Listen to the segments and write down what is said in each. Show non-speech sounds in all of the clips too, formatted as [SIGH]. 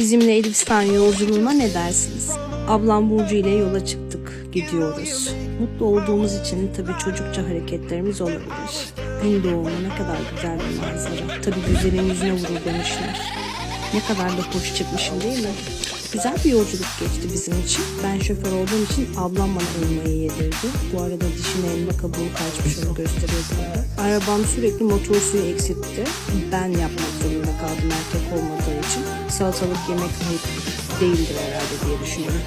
Bizimle Elbistan yolculuğuna ne dersiniz? Ablam Burcu ile yola çıktık, gidiyoruz. Mutlu olduğumuz için tabii çocukça hareketlerimiz olabilir. Gün doğumu ne kadar güzel bir manzara. Tabii güzelin yüzüne vurur demişler. Ne kadar da hoş çıkmışım değil mi? Güzel bir yolculuk geçti bizim için. Ben şoför olduğum için ablam bana elmayı yedirdi. Bu arada dişine elma kabuğu kaçmış onu gösteriyordu. Arabam sürekli motor suyu eksiltti. Ben yapmak zorunda kaldım erkek olmadığı için. Salatalık yemek değildir herhalde diye düşünüyorum.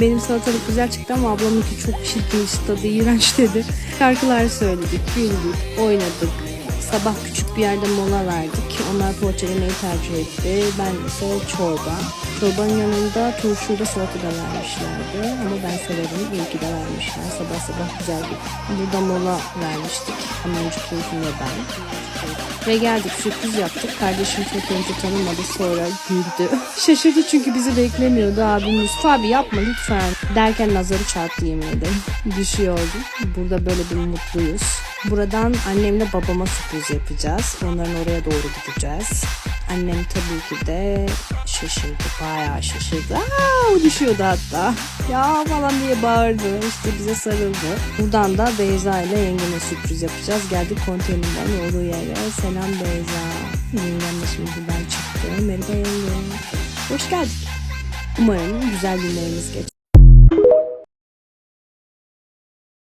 Benim salatalık güzel çıktı ama ablamınki çok çirkin tadı iğrenç dedi. Şarkılar söyledik, güldük, oynadık. Sabah küçük bir yerde mola verdik. Onlar poğaça yemeği tercih etti. Ben ise çorba. Çorbanın yanında turşuyla salata da vermişlerdi. Ama ben severim. İyi ki de vermişler. Sabah sabah güzel bir. Burada mola vermiştik. Tülkün ve ben. Ve geldik sürpriz yaptık. Kardeşim çok önce tanımadı sonra güldü. [LAUGHS] Şaşırdı çünkü bizi beklemiyordu abim Mustafa abi yapma lütfen. Derken nazarı çarptı yemin ederim. Düşüyordu. Burada böyle bir mutluyuz. Buradan annemle babama sürpriz yapacağız. Onların oraya doğru gideceğiz. Annem tabii ki de şaşırdı. Bayağı şaşırdı. Aa, düşüyordu hatta. Ya falan diye bağırdı. İşte bize sarıldı. Buradan da Beyza ile yengeme sürpriz yapacağız. Geldik konteynerden olduğu yere. Selam Beyza. Yengem de şimdiden çıktı. Merhaba yenge. Hoş geldik. Umarım güzel günlerimiz geçer.